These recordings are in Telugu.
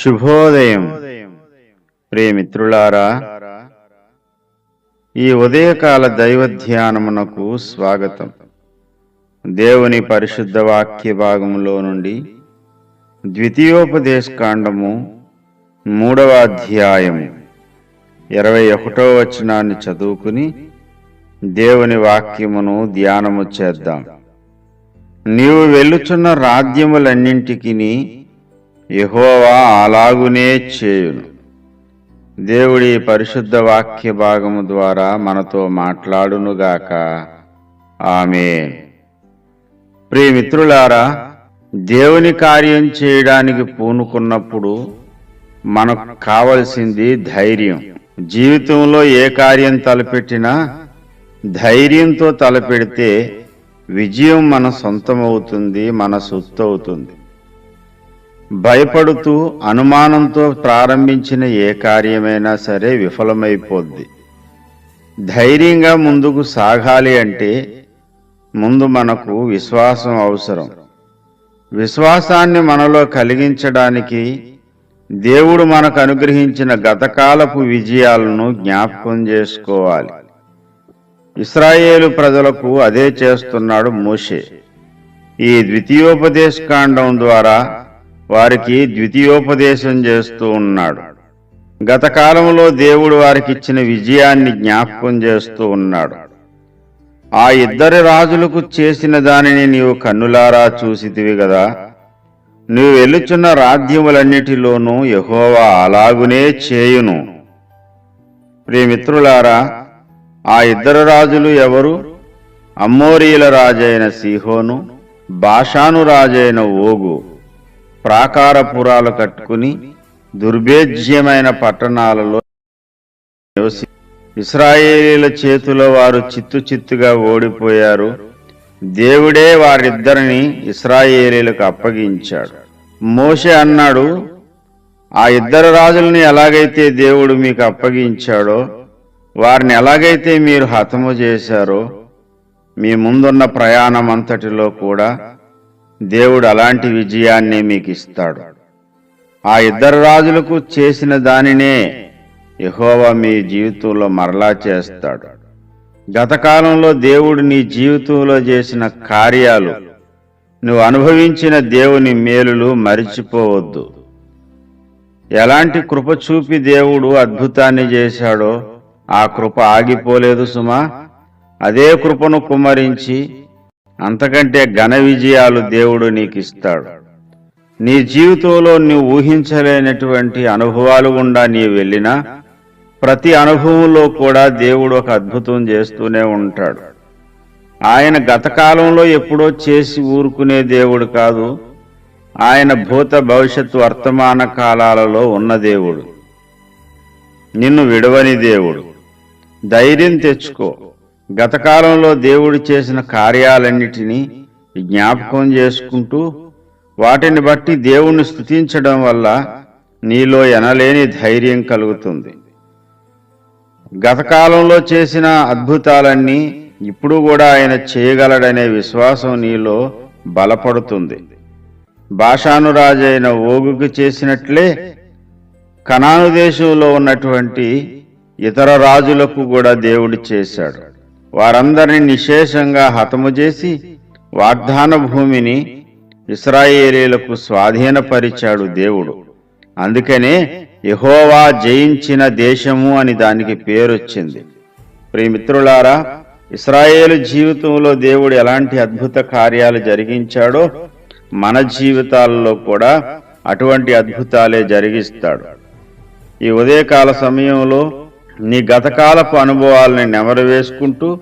శుభోదయం. ప్రియమిత్రులారా ఈ ఉదయకాల దైవ ధ్యానమునకు స్వాగతం. దేవుని పరిశుద్ధ వాక్య భాగములో నుండి ద్వితీయోపదేశకాండము మూడవ అధ్యాయము ఇరవై ఒకటో వచనాన్ని చదువుకుని దేవుని వాక్యమును ధ్యానము చేద్దాం. నీవు వెళ్ళుచున్న రాజ్యములన్నింటికి యహోవా అలాగునే చేయును. దేవుడి పరిశుద్ధ వాక్య భాగము ద్వారా మనతో మాట్లాడునుగాక. ఆమె ప్రియమిత్రులారా దేవుని కార్యం చేయడానికి పూనుకున్నప్పుడు మనకు కావలసింది ధైర్యం. జీవితంలో ఏ కార్యం తలపెట్టినా ధైర్యంతో తలపెడితే విజయం మన సొంతమవుతుంది మన సొత్తవుతుంది. భయపడుతూ అనుమానంతో ప్రారంభించిన ఏ కార్యమైనా సరే విఫలమైపోద్ది. ధైర్యంగా ముందుకు సాగాలి అంటే ముందు మనకు విశ్వాసం అవసరం. విశ్వాసాన్ని మనలో కలిగించడానికి దేవుడు మనకు అనుగ్రహించిన గతకాలపు విజయాలను జ్ఞాపకం చేసుకోవాలి. ఇస్రాయేలు ప్రజలకు అదే చేస్తున్నాడు మోషే. ఈ ద్వితీయోపదేశ కాండం ద్వారా వారికి ద్వితీయోపదేశం చేస్తూ ఉన్నాడు. గత కాలంలో దేవుడు వారికి ఇచ్చిన విజయాన్ని జ్ఞాపకం చేస్తూ ఉన్నాడు. ఆ ఇద్దరి రాజులకు చేసిన దానిని నీవు కన్నులారా చూసితివి కదా నువ్వు వెళ్ళుచున్న రాజ్యములన్నిటిలోనూ యహోవా అలాగునే చేయును. ప్రియమిత్రులారా ఆ ఇద్దరు రాజులు ఎవరు? అమ్మోరీల రాజైన సిహోను బాషాను రాజైన ఓగు. ప్రాకారపురాలు కట్టుకుని దుర్భేజ్యమైన పట్టణాలలో నివసి ఇస్రాయేలీల చేతిలో వారు చిత్తు చిత్తుగా ఓడిపోయారు. దేవుడే వారిద్దరిని ఇస్రాయేలీలకు అప్పగించాడు. మోషే అన్నాడు ఆ ఇద్దరు రాజుల్ని ఎలాగైతే దేవుడు మీకు అప్పగించాడో వారిని ఎలాగైతే మీరు హతము చేశారో మీ ముందున్న ప్రయాణం అంతటిలో కూడా దేవుడు అలాంటి విజయాన్ని మీకు ఇస్తాడు ఆ ఇద్దరు రాజులకు చేసిన దానినే యహోవా మీ జీవితంలో మరలా చేస్తాడు. గతకాలంలో దేవుడు నీ జీవితంలో చేసిన కార్యాలు నువ్వు అనుభవించిన దేవుని మేలులు మరిచిపోవద్దు. ఎలాంటి కృప చూపి దేవుడు అద్భుతాన్ని చేశాడో ఆ కృప ఆగిపోలేదు సుమా. అదే కృపను కుమ్మరించి అంతకంటే ఘన విజయాలు దేవుడు నీకిస్తాడు. నీ జీవితంలో నీవు ఊహించలేనటువంటి అనుభవాలు గుండా నీ వెళ్ళినా ప్రతి అనుభవంలో కూడా దేవుడు ఒక అద్భుతం చేస్తూనే ఉంటాడు. ఆయన గతకాలంలో ఎప్పుడో చేసి ఊరుకునే దేవుడు కాదు ఆయన భూత భవిష్యత్తు వర్తమాన కాలాలలో ఉన్న దేవుడు. నిన్ను విడవని దేవుడు. ధైర్యం తెచ్చుకో. గతకాలంలో దేవుడు చేసిన కార్యాలన్నిటినీ జ్ఞాపకం చేసుకుంటూ వాటిని బట్టి దేవుణ్ణి స్థుతించడం వల్ల నీలో ఎనలేని ధైర్యం కలుగుతుంది. గతకాలంలో చేసిన అద్భుతాలన్నీ ఇప్పుడు కూడా ఆయన చేయగలడనే విశ్వాసం నీలో బలపడుతుంది. భాషానురాజైన ఓగుకు చేసినట్లే కనాను దేశంలో ఉన్నటువంటి ఇతర రాజులకు కూడా దేవుడు చేశాడు. వారందరినీ నిశేషంగా హతము చేసి వాగ్దాన భూమిని ఇస్రాయేలీలకు స్వాధీనపరిచాడు దేవుడు. అందుకనే యహోవా జయించిన దేశము అని దానికి పేరొచ్చింది. ప్రియమిత్రులారా ఇస్రాయేలు జీవితంలో దేవుడు ఎలాంటి అద్భుత కార్యాలు జరిగించాడో మన జీవితాల్లో కూడా అటువంటి అద్భుతాలే జరిగిస్తాడు. ఈ ఉదయకాల సమయంలో నీ గతకాలపు అనుభవాలని నెమరు వేసుకుంటూ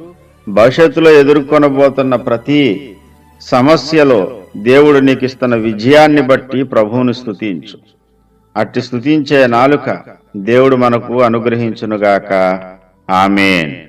భవిష్యత్తులో ఎదుర్కొనబోతున్న ప్రతి సమస్యలో దేవుడు నీకు ఇస్తున్న విజయాన్ని బట్టి ప్రభువుని స్థుతించు అట్టి స్థుతించే నాలుక దేవుడు మనకు అనుగ్రహించునుగాక. ఆమెన్.